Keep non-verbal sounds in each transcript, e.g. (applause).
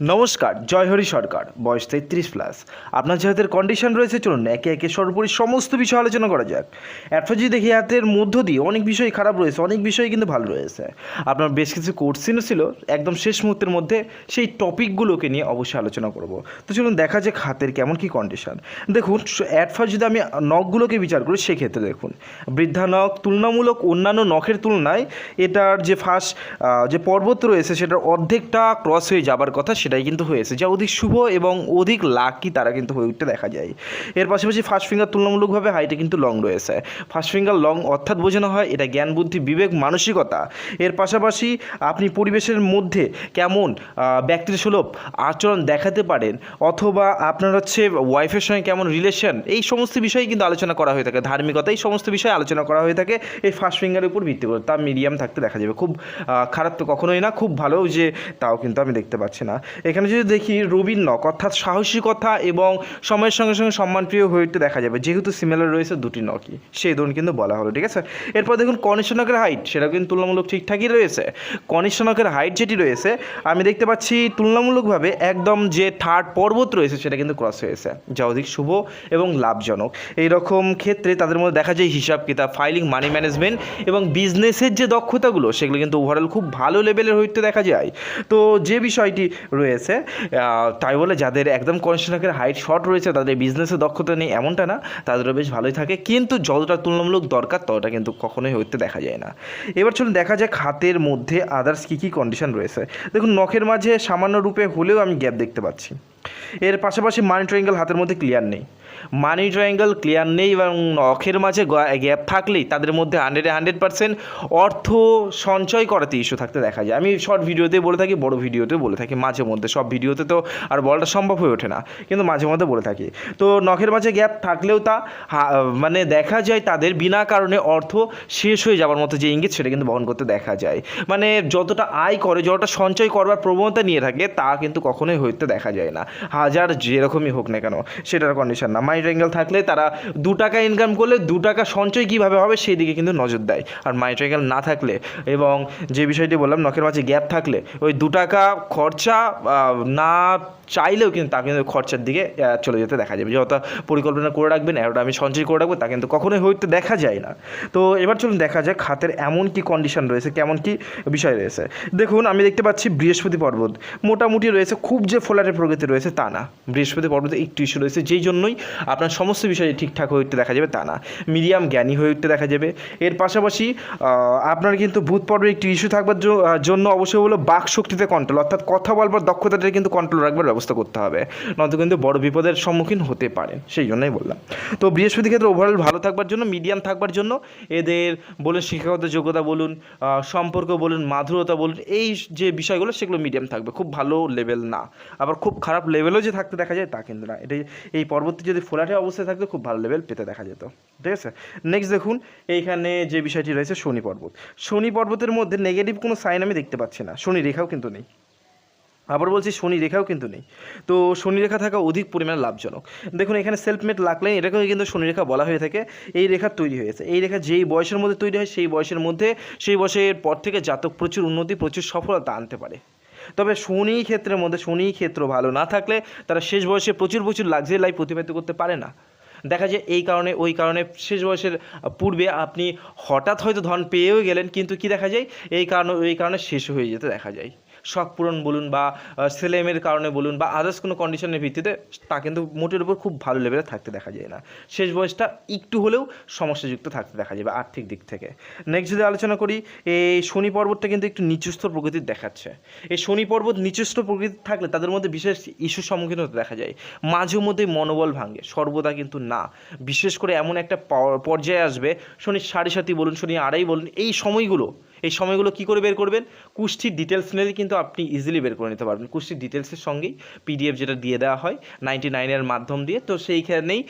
নমস্কার জয়হরি সরকার, বয়স তেত্রিশ প্লাস আপনার যে হাতের কন্ডিশন রয়েছে, চলুন একে একে সর্বোপরি সমস্ত বিষয় আলোচনা করা যাক। অ্যাটফা যদি দেখি, হাতের মধ্য দিয়ে অনেক বিষয় খারাপ রয়েছে, অনেক বিষয় কিন্তু ভালো রয়েছে। আপনার বেশ কিছু কোর্সিনও ছিল, একদম শেষ মুহূর্তের মধ্যে সেই টপিকগুলোকে নিয়ে অবশ্যই আলোচনা করব। তো চলুন দেখা যাক হাতের কেমন কি কন্ডিশন দেখুন অ্যাটফা যদি আমি নখগুলোকে বিচার করি, সেক্ষেত্রে দেখুন, বৃদ্ধা নখ তুলনামূলক অন্যান্য নখের তুলনায় এটার যে ফার্স্ট যে পর্বত রয়েছে, সেটার অর্ধেকটা ক্রস হয়ে যাবার কথা সেটাই কিন্তু হয়েছে। যা অধিক শুভ এবং অধিক লাকি তারা কিন্তু হয়ে উঠতে দেখা যায়। এর পাশাপাশি ফার্স্ট ফিঙ্গার তুলনামূলকভাবে হাইটে কিন্তু লং রয়েছে। ফার্স্ট ফিঙ্গার লং অর্থাৎ বোঝানো হয় এটা জ্ঞান, বুদ্ধি, বিবেক, মানসিকতা। এর পাশাপাশি আপনি পরিবেশের মধ্যে কেমন ব্যক্তির সুলভ আচরণ দেখাতে পারেন অথবা আপনার হচ্ছে ওয়াইফের সঙ্গে কেমন রিলেশন এই সমস্ত বিষয়ে কিন্তু আলোচনা করা হয়ে থাকে। ধার্মিকতা এই সমস্ত বিষয়ে আলোচনা করা হয়ে থাকে। এই ফার্স্ট ফিঙ্গারের উপর ভিত্তি করে। তা মিডিয়াম থাকতে দেখা যাবে। খুব খারাপ তো কখনোই না। খুব ভালো যে তাও কিন্তু আমি দেখতে পাচ্ছি না। এখানে যদি দেখি রবির নক, অর্থাৎ সাহসিকতা এবং সময়ের সঙ্গে সঙ্গে সম্মানপ্রিয় হয়ে উঠতে দেখা যাবে। যেহেতু সিমিলার রয়েছে দুটি নকই, সেই ধরুন কিন্তু বলা হলো, ঠিক আছে? এরপর দেখুন কনিষ্ঠনকের হাইট সেটাও কিন্তু তুলনামূলক ঠিকঠাকই রয়েছে। কনিষ্ঠনকের হাইট যেটি রয়েছে, আমি দেখতে পাচ্ছি তুলনামূলকভাবে একদম যে থার্ড পর্বত রয়েছে, সেটা কিন্তু ক্রস হয়েছে, যা অধিক শুভ এবং লাভজনক। এই রকম ক্ষেত্রে তাদের মধ্যে দেখা যায় হিসাব কিতাব ফাইলিং মানি ম্যানেজমেন্ট এবং বিজনেসের যে দক্ষতাগুলো, সেগুলো কিন্তু ওভারঅল খুব ভালো লেভেলের হইতে দেখা যায়। তো যে বিষয়টি রয়েছে। তাই বলে যাদের একদম কনস্ট্রাকের হাইট শর্ট রয়েছে, তাদের বিজনেসে দক্ষতা নেই এমনটা না, তাদেরও বেশ ভালোই থাকে। কিন্তু যতটা তুলনামূলক দরকার, ততটা কিন্তু কখনোই হইতে দেখা যায় না। এবার চলুন দেখা যাক হাতের মধ্যে আদার্স কী কী কন্ডিশন রয়েছে। দেখুন, নখের মাঝে সামান্য রূপে হলেও আমি গ্যাপ দেখতে পাচ্ছি। এর পাশাপাশি মানি ট্রায়াঙ্গেল হাতের মধ্যে ক্লিয়ার নেই। মানি ট্রায়াঙ্গেল ক্লিয়ার নেই এবং নখের মাঝে গ্যাপ থাকলেই তাদের মধ্যে হান্ড্রেডে হান্ড্রেড পার্সেন্ট অর্থ সঞ্চয় করাতে ইস্যু থাকতে দেখা যায়। আমি শর্ট ভিডিওতে বলে থাকি, বড় ভিডিওতে বলে থাকি। মাঝে মধ্যে, সব ভিডিওতে তো আর বলাটা সম্ভব হয়ে ওঠে না, কিন্তু মাঝে মধ্যে বলে থাকি। তো নখের মাঝে গ্যাপ থাকলেও তা মানে দেখা যায় তাদের বিনা কারণে অর্থ শেষ হয়ে যাওয়ার মতো যে ইঙ্গিত সেটা কিন্তু বহন করতে দেখা যায়। মানে যতটা আয় করে, যতটা সঞ্চয় করবার প্রবণতা নিয়ে থাকে, তা কিন্তু কখনোই হইতে দেখা যায় না। হাজার যেরকমই হোক না কেন, সেটার কন্ডিশন না। মাইন্ড অ্যাঙ্গেল থাকলে তারা দু টাকা ইনকাম করলে দু টাকা সঞ্চয় কীভাবে হবে সেই দিকে কিন্তু নজর দেয়। আর মাইন্ড অ্যাঙ্গেল না থাকলে এবং যে বিষয়টি বললাম নখের মাঝে গ্যাপ থাকলে ওই দু টাকা খরচা না চাইলেও কিন্তু তা কিন্তু খরচার দিকে চলে যেতে দেখা যাবে। যত পরিকল্পনা করে রাখবেন এতটা আমি সঞ্চয় করে রাখব, তা কিন্তু কখনোই হইতে দেখা যায় না। তো এবার চলুন দেখা যাক খাতের এমন কি কন্ডিশন রয়েছে, কেমন কি বিষয় রয়েছে। দেখুন, আমি দেখতে পাচ্ছি বৃহস্পতি পর্বত। মোটামুটি রয়েছে, খুব যে ফোলারে প্রগতি রয়েছে তা না। বৃহস্পতি পর্বতে একটু ইস্যু রয়েছে, যেই জন্যই আপনার সমস্ত বিষয়ে ঠিকঠাক হয়ে উঠতে দেখা যাবে তা না। মিডিয়াম জ্ঞানী হয়ে উঠতে দেখা যাবে। এর পাশাপাশি আপনার কিন্তু ভূত পর্বে একটি ইস্যু থাকবার জন্য অবশ্যই হলো বাক শক্তিতে কন্ট্রোল অর্থাৎ কথা বলবার দক্ষতাটা কিন্তু কন্ট্রোল রাখবার ব্যবস্থা করতে হবে। নয়তো কিন্তু বড় বিপদের সম্মুখীন হতে পারেন, সেই জন্যই বললাম। তো বৃহস্পতি ক্ষেত্রে ওভারঅল ভালো থাকবার জন্য মিডিয়াম থাকবার জন্য, এদের বলুন শিক্ষাগত যোগ্যতা বলুন সম্পর্ক বলুন, মাধুরতা বলুন, এই যে বিষয়গুলো সেগুলো মিডিয়াম থাকবে, খুব ভালো লেভেল না। আবার খুব খারাপ লেভেলও যে থাকতে দেখা যায় তা কিন্তু না। এটা এই পর্বতটি যদি ফোলাটে অবস্থায় থাকতো খুব ভালো লেভেল পেতে দেখা যেত, ঠিক আছে? নেক্সট দেখুন, এইখানে যে বিষয়টি রয়েছে শনি পর্বত। শনি পর্বতের মধ্যে নেগেটিভ কোনো সাইন আমি দেখতে পাচ্ছি না, শনি রেখাও কিন্তু নেই। আবার বলছি শনি রেখাও কিন্তু নেই। তো শনি রেখা থাকা অধিক পরিমাণে লাভজনক। দেখুন, এখানে সেলফমেড লাকলাইন এটাকেও কিন্তু শনি রেখা বলা হয়ে থাকে। এই রেখা তৈরি হয়েছে। এই রেখা যেই বয়সের মধ্যে তৈরি হয়, সেই বয়সের মধ্যে, সেই বয়সের পর থেকে জাতক প্রচুর উন্নতি, প্রচুর সফলতা আনতে পারে। তবে শনি ক্ষেত্রের মধ্যে শনি ক্ষেত্র ভালো না থাকলে তারা শেষ বয়সে প্রচুর প্রচুর লাক্সারি লাইফ অতিবাহিত করতে পারে না। দেখা যায় এই কারণে, ওই কারণে শেষ বয়সের পূর্বে আপনি হঠাৎ হয়তো ধন পেয়েও গেলেন, কিন্তু কি দেখা যায়? এই কারণে ওই কারণে শেষ হয়ে যেতে দেখা যায়। শখ পূরণ বলুন বা ছেলেমেয়ের কারণে বলুন বা আদার্স কোনো কন্ডিশনের ভিত্তিতে, তা কিন্তু মোটের উপর খুব ভালো লেভেলে থাকতে দেখা যায় না। শেষ বয়সটা একটু হলেও সমস্যাযুক্ত থাকতে দেখা যাবে আর্থিক দিক থেকে। নেক্সট যদি আলোচনা করি, এই শনি পর্বতটা কিন্তু একটু নিচুস্তর প্রকৃতির দেখাচ্ছে। এই শনি পর্বত নিচুস্থ প্রকৃতির থাকলে তাদের মধ্যে বিশেষ ইস্যুর সম্মুখীন হতে দেখা যায়। মাঝে মধ্যে মনোবল ভাঙে, সর্বদা কিন্তু না। বিশেষ করে এমন একটা পর্যায়ে আসবে শনি সাড়ে সাতই বলুন, শনি আড়াই বলুন, এই সময়গুলো এই সময়গুলো কি করে বের করবেন? কুষ্টির ডিটেলস নিলে কিন্তু আপনি ইজিলি বের করে নিতে পারবেন। কুষ্টির ডিটেলসের সঙ্গেই পিডিএফ যেটা দিয়ে দেওয়া হয় নাইনটি নাইনের মাধ্যম দিয়ে। তো সেইখানেই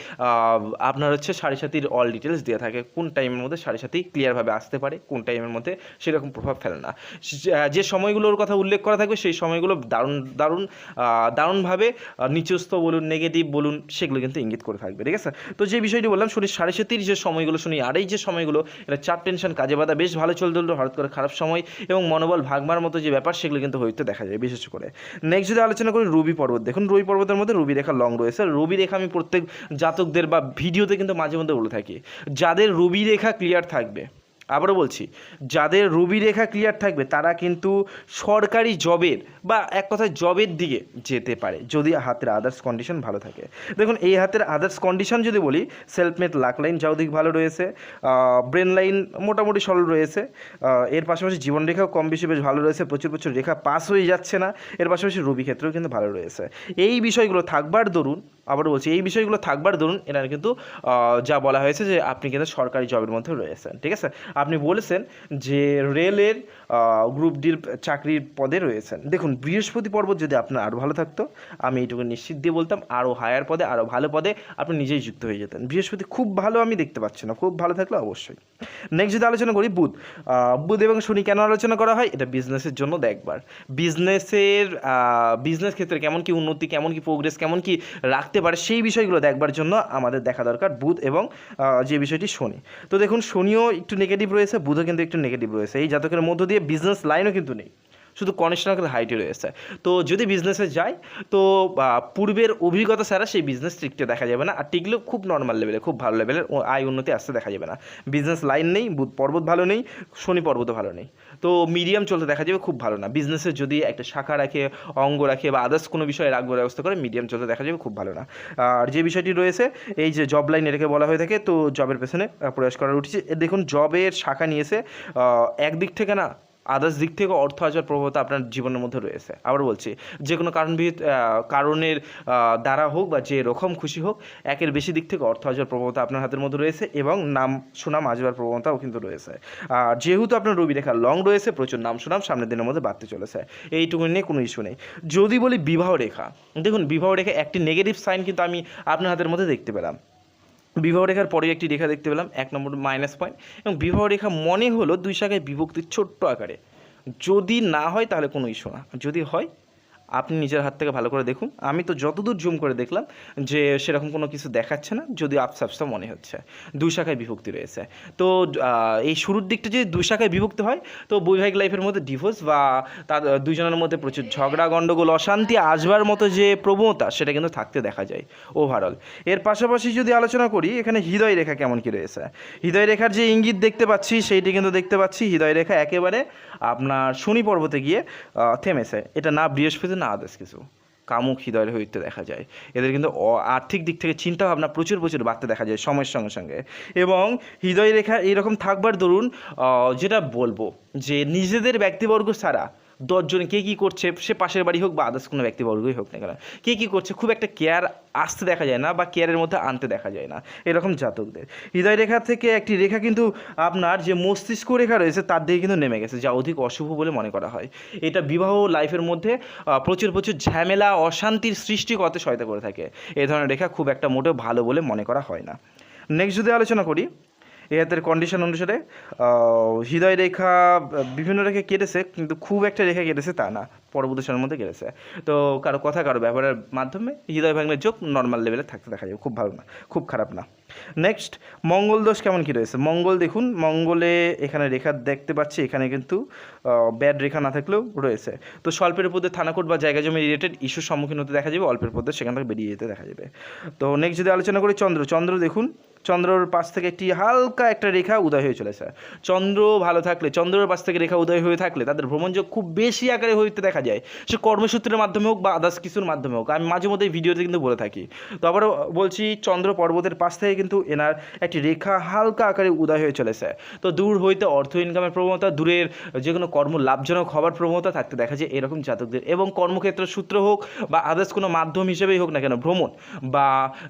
আপনার হচ্ছে সাড়ে সাতির অল ডিটেলস দেওয়া থাকে। কোন টাইমের মধ্যে সাড়ে সাতি ক্লিয়ারভাবে আসতে পারে, কোন টাইমের মধ্যে সেরকম প্রভাব ফেলে না। যে- সময়গুলোর কথা উল্লেখ করা থাকবে, সেই সময়গুলো দারুণ দারুণ দারুণভাবে নিচস্থ বলুন নেগেটিভ বলুন, সেগুলো কিন্তু ইঙ্গিত করে থাকবে, ঠিক আছে? তো যে বিষয়টি বললাম, শনি সাড়ে সাতির যে সময়গুলো, শনি আড়াই যে সময়গুলো, এটা চাপ টেনশন কাজে বাধা বেশ ভালো চলতে হঠাৎ করে খারাপ সময় এবং মনোবল ভাগমার মতো যে ব্যাপার সেগুলো কিন্তু হইতে দেখা যায়, বিশেষ করে। নেক্সট যদি আলোচনা করি রবি পর্বত, দেখুন রবি পর্বতের মধ্যে রবি রেখা লং রয়েছে। রবি রেখা আমি প্রত্যেক জাতকদের বা ভিডিওতে কিন্তু মাঝে মধ্যে বলে থাকি, যাদের রবি রেখা ক্লিয়ার থাকবে আবারও বলছি, যাদের রুবি রেখা ক্লিয়ার থাকবে, তারা কিন্তু সরকারি জবের বা এক কথায় জবের দিকে যেতে পারে, যদি হাতের আদার্স কন্ডিশন ভালো থাকে। দেখুন, এই হাতের আদার্স কন্ডিশন যদি বলি সেলফ মেড লাক লাইন যাও দিক ভালো রয়েছে ব্রেন লাইন মোটামুটি সরল রয়েছে এর পাশাপাশি জীবন রেখাও কম বেশি বেশ ভালো রয়েছে, প্রচুর প্রচুর রেখা পাস হয়ে যাচ্ছে না, এর পাশাপাশি রবি ক্ষেত্রেও কিন্তু ভালো রয়েছে। এই বিষয়গুলো থাকবার দরুন আবার বলছি, এই বিষয়গুলো থাকবার দরুন, এনার কিন্তু যা বলা হয়েছে যে আপনি কিন্তু সরকারি জবের মধ্যে রয়েছেন, ঠিক আছে? আপনি বলেছেন যে রেলের গ্রুপ ডির চাকরির পদে রয়েছেন। দেখুন, বৃহস্পতি পর্বত যদি আপনার আরও ভালো থাকতো, আমি এইটুকু নিশ্চিত দিয়ে বলতাম আরও হায়ার পদে আরও ভালো পদে আপনি নিজেই যুক্ত হয়ে যেতেন। বৃহস্পতি খুব ভালো আমি দেখতে পাচ্ছি না, খুব ভালো থাকলে অবশ্যই। নেক্সট যদি আলোচনা করি, বুধ। বুধ এবং শনি কেন আলোচনা করা হয়? এটা বিজনেসের জন্য দেখবার বিজনেসের বিজনেস ক্ষেত্রে কেমন কি উন্নতি, কেমন কি প্রোগ্রেস কেমন কি রাখতে পারে, সেই বিষয়গুলো দেখবার জন্য আমাদের দেখা দরকার বুধ এবং যে বিষয়টি শনি। তো দেখুন, শনিও একটু নেগেটিভ রয়েছে বুধও কিন্তু একটু নেগেটিভ রয়েছে। এই জাতকের মধ্য দিয়ে বিজনেস লাইনও কিন্তু নেই। শুধু কনেকশনাল হাইটে রয়েছে তো যদি বিজনেসে যায় তো পূর্বের অভিজ্ঞতা ছাড়া সেই বিজনেস টিকতে দেখা যাবে না। আর টিকলেও খুব নর্মাল লেভেলে খুব ভালো লেভেলের আয় উন্নতি আসতে দেখা যাবে না। বিজনেস লাইন নেই পর্বত ভালো নেই, শনি পর্বতও ভালো নেই। তো মিডিয়াম চলতে দেখা যাবে খুব ভালো না। বিজনেসের যদি একটা শাখা রাখে, অঙ্গ রাখে বা আদার্স কোনো বিষয়ে রাখবার ব্যবস্থা করে মিডিয়াম চলতে দেখা যাবে খুব ভালো না। আর যে বিষয়টি রয়েছে, এই যে জব লাইন এটাকে বলা হয়ে থাকে, তো জবের পেছনে প্রয়াস করার উঠেছে দেখুন জবের শাখা নিয়েছে একদিক থেকে না আদার্স দিক থেকে অর্থ আসার প্রবণতা আপনার জীবনের মধ্যে রয়েছে। আবার বলছি যে কোনো কারণবিহিত কারণের দ্বারা হোক বা যে রকম খুশি হোক, একের বেশি দিক থেকে অর্থ আসার প্রবণতা আপনার হাতের মধ্যে রয়েছে এবং নাম সুনাম আসবার প্রবণতাও কিন্তু রয়েছে। আর যেহেতু আপনার রবি রেখা লং রয়েছে, প্রচুর নাম সুনাম সামনের দিনের মধ্যে বাড়তে চলেছে। এইটুকু নিয়ে কোনো ইস্যু নেই। যদি বলি বিবাহ রেখা, দেখুন বিবাহ রেখা একটি নেগেটিভ সাইন কিন্তু আমি আপনার হাতের মধ্যে দেখতে পেলাম। বিবাহ রেখার পরে একটি রেখা দেখতে পেলাম, এক নম্বর মাইনাস পয়েন্ট এবং বিবাহ রেখা মনে হলো দুই শাখায় বিভক্তির ছোট্ট আকারে। যদি না হয় তাহলে কোনো ইস্যু না। যদি হয় আপনি নিজের হাত থেকে ভালো করে দেখুন। আমি তো যতদূর জুম করে দেখলাম যে সেরকম কোনো কিছু দেখাচ্ছে না যদি আপসা আপসা মনে হচ্ছে। দুই শাখায় বিভক্তি রয়েছে। তো এই শুরুর দিকটা যদি দুই শাখায় বিভক্ত হয়, তো বৈবাহিক লাইফের মধ্যে ডিভোর্স বা তার দুজনের মধ্যে প্রচুর ঝগড়া গণ্ডগোল অশান্তি, আসবার মতো যে প্রবণতা, সেটা কিন্তু থাকতে দেখা যায় ওভারঅল এর পাশাপাশি যদি আলোচনা করি, এখানে হৃদয় রেখা কেমন কি রয়েছে? হৃদয় রেখার যে ইঙ্গিত দেখতে পাচ্ছি, সেইটি কিন্তু দেখতে পাচ্ছি, হৃদয় রেখা একেবারে আপনার শনি পর্বতে গিয়ে থেমেছে। এটা না বৃহস্পতি না আদার্স কিছু। কামুক হৃদয়ের হইতে দেখা যায়। এদের কিন্তু আর্থিক দিক থেকে চিন্তা ভাবনা প্রচুর প্রচুর বাড়তে দেখা যায় সময়ের সঙ্গে সঙ্গে। এবং হৃদয় রেখা এরকম থাকবার দরুন যেটা বলব যে নিজেদের ব্যক্তিবর্গ ছাড়া দশজন কে কী করছে, সে পাশের বাড়ি হোক বা আদার্স কোনো ব্যক্তিবর্গই হোক না কেন, কে কী করছে খুব একটা কেয়ার আসতে দেখা যায় না বা কেয়ারের মধ্যে আনতে দেখা যায় না, এরকম জাতকদের। হৃদয় রেখা থেকে একটি রেখা কিন্তু আপনার যে মস্তিষ্ক রেখা রয়েছে তার দিকে কিন্তু নেমে গেছে, যা অধিক অশুভ বলে মনে করা হয়। এটা বিবাহ লাইফের মধ্যে প্রচুর প্রচুর ঝামেলা, অশান্তির সৃষ্টি করতে সহায়তা করে থাকে। এ ধরনের রেখা খুব একটা মোটেও ভালো বলে মনে করা হয় না। নেক্সট যদি আলোচনা করি হাতের কন্ডিশন অনুসারে হৃদয় রেখা, বিভিন্ন রেখা কেটেছে, কিন্তু খুব একটা রেখা কেটেছে তা না, পরবর্তী মধ্যে কেটেছে। তো কারও কথা, কারও ব্যবহারের মাধ্যমে হৃদয় ভাঙনের যোগ নর্মাল লেভেলে থাকতে দেখা যাবে, খুব ভালো না, খুব খারাপ না। নেক্সট মঙ্গল দোষ কেমন কী রয়েছে? মঙ্গল দেখুন, মঙ্গলে এখানে রেখা দেখতে পাচ্ছি, এখানে কিন্তু ব্যাড রেখা না থাকলেও রয়েছে। তো স্বল্পের পদে থানাকোট বা জায়গা জমি রিলেটেড ইস্যুর সম্মুখীন হতে দেখা যাবে, অল্পের পদে সেখান থেকে বেরিয়ে যেতে দেখা যাবে। তো নেক্সট যদি আলোচনা করি চন্দ্র চন্দ্র দেখুন চন্দ্রর পাশ থেকে একটি হালকা একটা রেখা উদয় হয়ে চলেছে। চন্দ্র ভালো থাকলে, চন্দ্রের পাশ থেকে রেখা উদয় হয়ে থাকলে তাদের ভ্রমণযোগ খুব বেশি আকারে হইতে দেখা যায়। সে কর্মসূত্রের মাধ্যমে হোক বা আদার্স কিছুর মাধ্যমে হোক। আমি মাঝে মধ্যে ভিডিওতে কিন্তু বলে থাকি। তো আবারও বলছি, চন্দ্র পর্বতের পাশ থেকে কিন্তু এনার একটি রেখা হালকা আকারে উদয় হয়ে চলেছে। তো দূর হইতে অর্থ ইনকামের প্রবণতা, দূরের যে কোনো কর্ম লাভজনক হওয়ার প্রবণতা থাকতে দেখা যায় এরকম জাতকদের। এবং কর্মক্ষেত্র সূত্র হোক বা আদার্স কোনো মাধ্যম হিসেবেই হোক না কেন, ভ্রমণ বা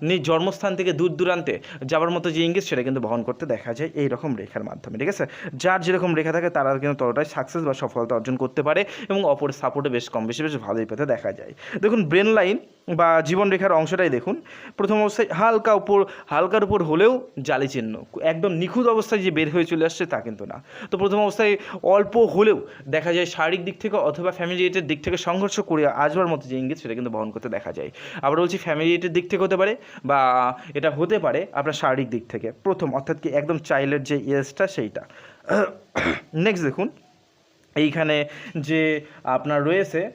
নিজ জন্মস্থান থেকে দূর দূরান্তে যাওয়ার মতো যে ইঙ্গিত, সেটা কিন্তু বহন করতে দেখা যায় এইরকম রেখার মাধ্যমে, ঠিক আছে? যার যেরকম রেখা থাকে, তারা কিন্তু ততটাই সাকসেস বা সফলতা অর্জন করতে পারে এবং অপর সাপোর্টে বেশ কম বেশি বেশ ভালোই পেতে দেখা যায়। দেখুন ব্রেন লাইন বা জীবন রেখার অংশটাই দেখুন। প্রথম অবস্থায় হালকা উপর, হালকার উপর হলেও জালি চিহ্ন। একদম নিখুঁত অবস্থায় যে বের হয়ে চলে আসছে তা কিন্তু না। তো প্রথম অবস্থায় অল্প হলেও দেখা যায় শারীরিক দিক থেকে অথবা ফ্যামিলিয়েটের দিক থেকে সংঘর্ষ করে আসবার মতো যে ইঙ্গিত, সেটা কিন্তু বহন করতে দেখা যায়। আবার বলছি ফ্যামিলিয়েটের দিক থেকে হতে পারে বা এটা হতে পারে আপনার শারীরিক দিক থেকে। প্রথম, অর্থাৎ কি একদম চাইল্ডের যে এজটা সেইটা। (coughs) নেক্সট দেখুন, এইখানে যে আপনার রয়েছে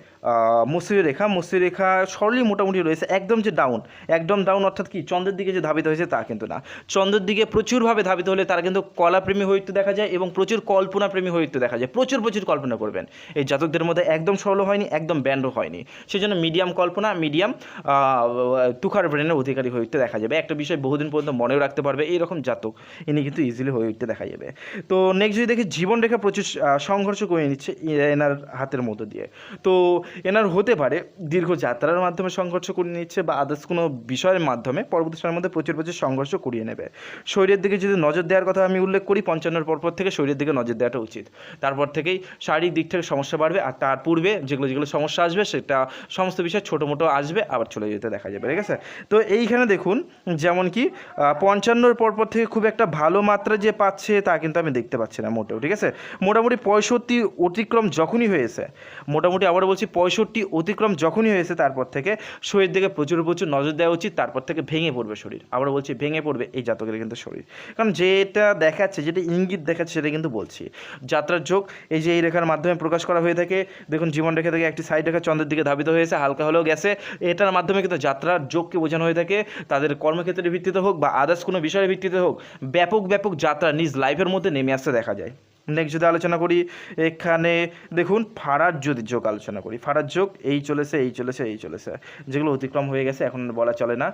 মসৃণ রেখা। মসৃণ রেখা সরলই মোটামুটি রয়েছে। একদম যে ডাউন একদম ডাউন অর্থাৎ কি? চন্দ্রের দিকে যে ধাবিত হয়েছে তা কিন্তু না। চন্দ্রের দিকে প্রচুরভাবে ধাবিত হলে তারা কিন্তু কলাপ্রেমী উঠতে দেখা যায় এবং প্রচুর কল্পনাপ্রেমী উঠতে দেখা যায়। প্রচুর প্রচুর কল্পনা করবেন। এই জাতকদের মধ্যে একদম সরল হয়নি, একদম ব্যান্ডও হয়নি। সেজন্য মিডিয়াম কল্পনা মিডিয়াম তুখার ব্রেনের অধিকারী উঠতে দেখা যাবে। একটা বিষয় বহুদিন পর্যন্ত মনেও রাখতে পারবে, এইরকম জাতক, ইনি কিন্তু ইজিলি হয়ে উঠতে দেখা যাবে। তো নেক্সট যদি দেখি জীবনরেখা প্রচুর সংঘর্ষ করে নিচ্ছে এনার হাতের মধ্য দিয়ে। তো এনার হতে পারে দীর্ঘ যাত্রার মাধ্যমে সংঘর্ষ করিয়ে নিচ্ছে বা আদার্স কোনো বিষয়ের মাধ্যমে পরবর্তী সময়ের মধ্যে প্রচুর প্রচুর সংঘর্ষ করিয়ে নেবে। শরীরের দিকে যদি নজর দেওয়ার কথা আমি উল্লেখ করি, পঞ্চান্নর পরপর থেকে শরীরের দিকে নজর দেওয়াটা উচিত। তারপর থেকেই শারীরিক দিক থেকে সমস্যা বাড়বে আর তার পূর্বে যেগুলো যেগুলো সমস্যা আসবে সেটা সমস্ত বিষয় ছোটো মোটো আসবে, আবার চলে যেতে দেখা যাবে, ঠিক আছে? তো এইখানে দেখুন, যেমন কি পঞ্চান্নর পরপর থেকে খুব একটা ভালো মাত্রা যে পাচ্ছে তা কিন্তু আমি দেখতে পাচ্ছি না মোটেও, ঠিক আছে? মোটামুটি পঁয়ষট্টি অতিক্রম যখনই হয়েছে, মোটামুটি আবার বলছি পঁয়ষট্টি অতিক্রম যখনই হয়েছে তারপর থেকে শরীর দিকে প্রচুর প্রচুর নজর দেওয়া উচিত, তারপর থেকে ভেঙে পড়বে শরীর। আবার বলছি, ভেঙে পড়বে এই জাতকের কিন্তু শরীর। কারণ যেটা দেখাচ্ছে, যেটা ইঙ্গিত দেখাচ্ছে সেটা কিন্তু বলছি। যাত্রার যোগ, এই যে এই রেখার মাধ্যমে প্রকাশ করা হয়ে থাকে, দেখুন জীবন রেখা থেকে একটি সাইড রেখা চন্দ্রের দিকে ধাবিত হয়েছে, হালকা হলেও গেছে। এটার মাধ্যমে কিন্তু যাত্রার যোগকে বোঝানো হয়ে থাকে। তাদের কর্মক্ষেত্রের ভিত্তিতে হোক বা আদার্স কোনো বিষয়ের ভিত্তিতে হোক, ব্যাপক ব্যাপক যাত্রা নিজ লাইফের মধ্যে নেমে আসতে দেখা যায়। নেক্সট যদি আলোচনা করি, এখানে দেখুন, ফারার যদি যোগ আলোচনা করি। ফারার যোগ, এই চলেছে এই চলেছে এই চলেছে। যেগুলো অতিক্রম হয়ে গেছে, এখন বলা চলে না।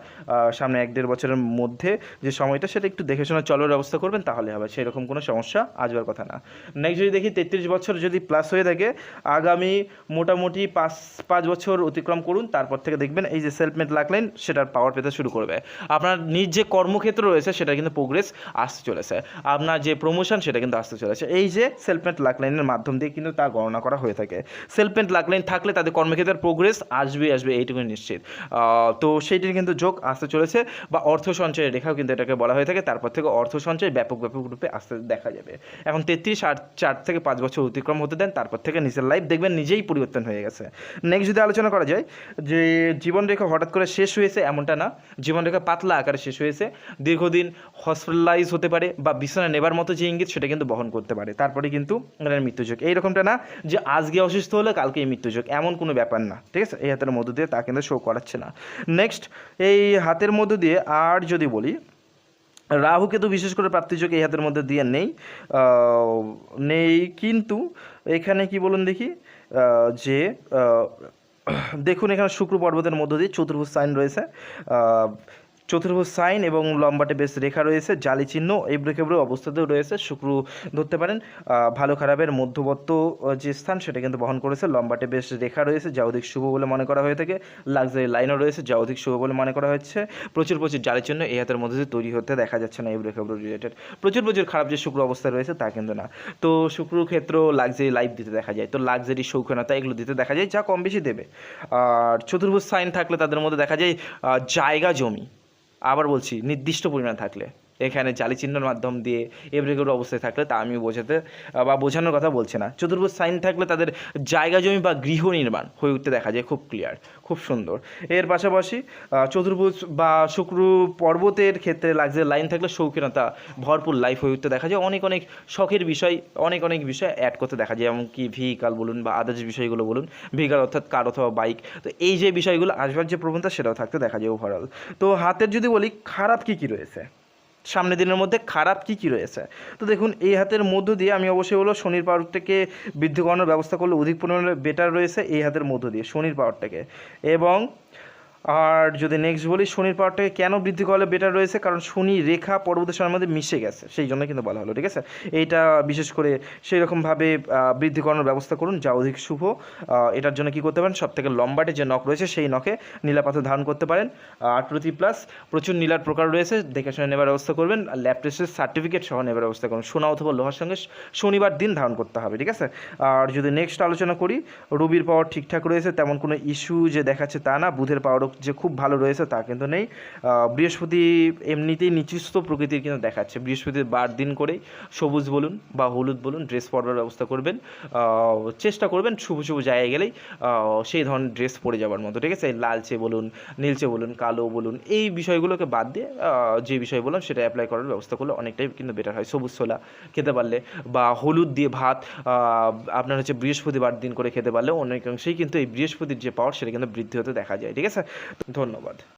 সামনে এক দেড় বছরের মধ্যে যে সময়টা, সেটা একটু দেখে শুনে চলার ব্যবস্থা করবেন, তাহলে হবে। সেরকম কোনো সমস্যা আসবার কথা না। নেক্সট যদি দেখি, তেত্রিশ বছর যদি প্লাস হয়ে থাকে, আগামী মোটামুটি পাঁচ পাঁচ বছর অতিক্রম করুন, তারপর থেকে দেখবেন এই যে সেলফ মেড লাগলেন সেটার পাওয়ার পেতে শুরু করবে। আপনার নিজ যে কর্মক্ষেত্র রয়েছে, সেটা কিন্তু প্রোগ্রেস আসতে চলেছে। আপনার যে প্রমোশন সেটা কিন্তু আসতে চলেছে। এই যে সেলফ মেড লাকলাইনের মাধ্যম দিয়ে কিন্তু তা গণনা করা হয়ে থাকে। সেলফ মেড লাকলাইন থাকলে তাদের কর্মক্ষেত্রের প্রোগ্রেস আসবে আসবে এইটুকু নিশ্চিত। তো সেইটির কিন্তু যোগ আসতে চলেছে বা অর্থ সঞ্চয়ের রেখাও কিন্তু এটাকে বলা হয়ে থাকে। তারপর থেকে অর্থ সঞ্চয় ব্যাপক ব্যাপক রূপে আসতে দেখা যাবে। এখন তেত্রিশ আট চার থেকে পাঁচ বছর অতিক্রম হতে দেন, তারপর থেকে নিজের লাইফ দেখবেন নিজেই পরিবর্তন হয়ে গেছে। নেক্সট যদি আলোচনা করা যায়, যে জীবনরেখা হঠাৎ করে শেষ হয়েছে এমনটা না, জীবনরেখা পাতলা আকারে শেষ হয়েছে, দীর্ঘদিন হসপিটালাইজ হতে পারে বা বিছানা নেবার মতো যে ইঙ্গিত, সেটা কিন্তু বহন করতে পারে। তারপরে কিন্তু এনার মৃত্যুযোগ। এইরকমটা না যে আজকে অসুস্থ হলে কালকে এই মৃত্যুযোগ, এমন কোনো ব্যাপার না, ঠিক আছে? এই হাতের মধ্য দিয়ে তা কিন্তু শো করাচ্ছে না। নেক্সট এই হাতের মধ্য দিয়ে আর যদি বলি রাহু কেতু বিশেষ করে প্রাপ্তিযোগ এই হাতের মধ্যে দিয়ে নেই। নেই কিন্তু এখানে কি বলুন দেখি যে দেখুন এখানে শুক্র পর্বতের মধ্য দিয়ে চতুর্ভুজ সাইন রয়েছে। চতুর্ভুজ সাইন এবং লম্বাটে বেশ রেখা রয়েছে, জালি চিহ্ন এই ব্রেকেবরে অবস্থাতেও রয়েছে, শুক্র ধরতে পারেন। ভালো খারাপের মধ্যবর্ত যে স্থান সেটা কিন্তু বহন করেছে, লম্বাটে বেশ রেখা রয়েছে, যা অধিক শুভ বলে মনে করা হয়ে থাকে। লাক্সারি লাইনও রয়েছে, যা অধিক শুভ বলে মনে করা হচ্ছে। প্রচুর প্রচুর জালি চিহ্ন এই হাতের মধ্যে দিয়ে তৈরি হতে দেখা যাচ্ছে না এই ব্রেকেবর রিলেটেড প্রচুর প্রচুর খারাপ যে শুক্র অবস্থা রয়েছে তা কিন্তু না। তো শুক্র ক্ষেত্র লাক্সারি লাইফ দিতে দেখা যায়, তো লাক্সারি শৌখিনতা এগুলো দিতে দেখা যায়, যা কম বেশি দেবে। আর চতুর্ভুজ সাইন থাকলে তাদের মধ্যে দেখা যায় জায়গা জমি। আবার বলছি নির্দিষ্ট পরিমাণ থাকলে। এখানে জালি চিহ্নের মাধ্যম দিয়ে এভরিগুলো অবস্থায় থাকলে তা আমি বোঝাতে বা বোঝানোর কথা বলছে না। চতুর্ভুজ সাইন থাকলে তাদের জায়গা জমি বা গৃহ নির্মাণ হয়ে উঠতে দেখা যায়, খুব ক্লিয়ার খুব সুন্দর। এর পাশাপাশি চতুর্ভুজ বা শুক্র পর্বতের ক্ষেত্রে লাগছে লাইন থাকলে শৌখিনতা ভরপুর লাইফ হয়ে উঠতে দেখা যায়। অনেক অনেক শখের বিষয়, অনেক অনেক বিষয় অ্যাড করতে দেখা যায় এমনকি ভেহিকাল বলুন বা আদার্স বিষয়গুলো বলুন। ভেহিকাল অর্থাৎ কার অথবা বাইক তো এই যে বিষয়গুলো আসবার যে প্রবণতা সেটাও থাকতে দেখা যায় ওভারঅল তো হাতের যদি বলি, খারাপ কী কী রয়েছে? সামনের দিনের মধ্যে খারাপ কী কী রয়েছে? তো দেখুন, এই হাতের মধ্য দিয়ে আমি অবশ্যই হলো শনির পাওয়ারটাকে বৃদ্ধি করানোর ব্যবস্থা করলে অধিক পরিমাণে বেটার রয়েছে এই হাতের মধ্য দিয়ে, শনির পাওয়ারটাকে। এবং আর যদি নেক্সট বলি, শনির পাওয়ারটাকে কেন বৃদ্ধি করলে বেটার রয়েছে? কারণ শনি রেখা পর্বত সারের মধ্যে মিশে গেছে। সেই জন্য কিন্তু বলা হলো, ঠিক আছে? এইটা বিশেষ করে সেই রকমভাবে বৃদ্ধি করানোর ব্যবস্থা করুন, যা অধিক শুভ। এটার জন্য কি করতে পারেন? সব থেকে লম্বাটে যে নখ রয়েছে, সেই নখে নীলা পাথর ধারণ করতে পারেন। আর প্রতি প্লাস প্রচুর নীলার প্রকার রয়েছে, দেখে শুনে নেবার ব্যবস্থা করবেন। ল্যাব টেস্টের সার্টিফিকেট সহ নেবার ব্যবস্থা করুন। সোনা অথবা লোহার সঙ্গে শনিবার দিন ধারণ করতে হবে, ঠিক আছে? আর যদি নেক্সট আলোচনা করি, রবির পাওয়ার ঠিকঠাক রয়েছে, তেমন কোনো ইস্যু যে দেখাচ্ছে তা না, বুধের পাওয়ারও যে খুব ভালো রয়েছে তা কিন্তু নেই। বৃহস্পতি এমনিতেই নিচুস্থ প্রকৃতির কিন্তু দেখাচ্ছে। বৃহস্পতির বার দিন করেই সবুজ বলুন বা হলুদ বলুন ড্রেস পরবার ব্যবস্থা করবেন। চেষ্টা করবেন শুভ শুভ জায়গায় গেলেই সেই ধরনের ড্রেস পরে যাওয়ার মতো, ঠিক আছে? লালচে বলুন, নীলচে বলুন, কালো বলুন, এই বিষয়গুলোকে বাদ দিয়ে যে বিষয় বললাম সেটা অ্যাপ্লাই করার ব্যবস্থা করলে অনেকটাই কিন্তু বেটার হয়। সবুজ ছোলা খেতে পারলে বা হলুদ দিয়ে ভাত আপনার হচ্ছে বৃহস্পতিবার দিন করে খেতে পারলে অনেকাংশেই কিন্তু এই বৃহস্পতির যে পাওয়ার সেটা কিন্তু বৃদ্ধি হতে দেখা যায়, ঠিক আছে? ধন্যবাদ।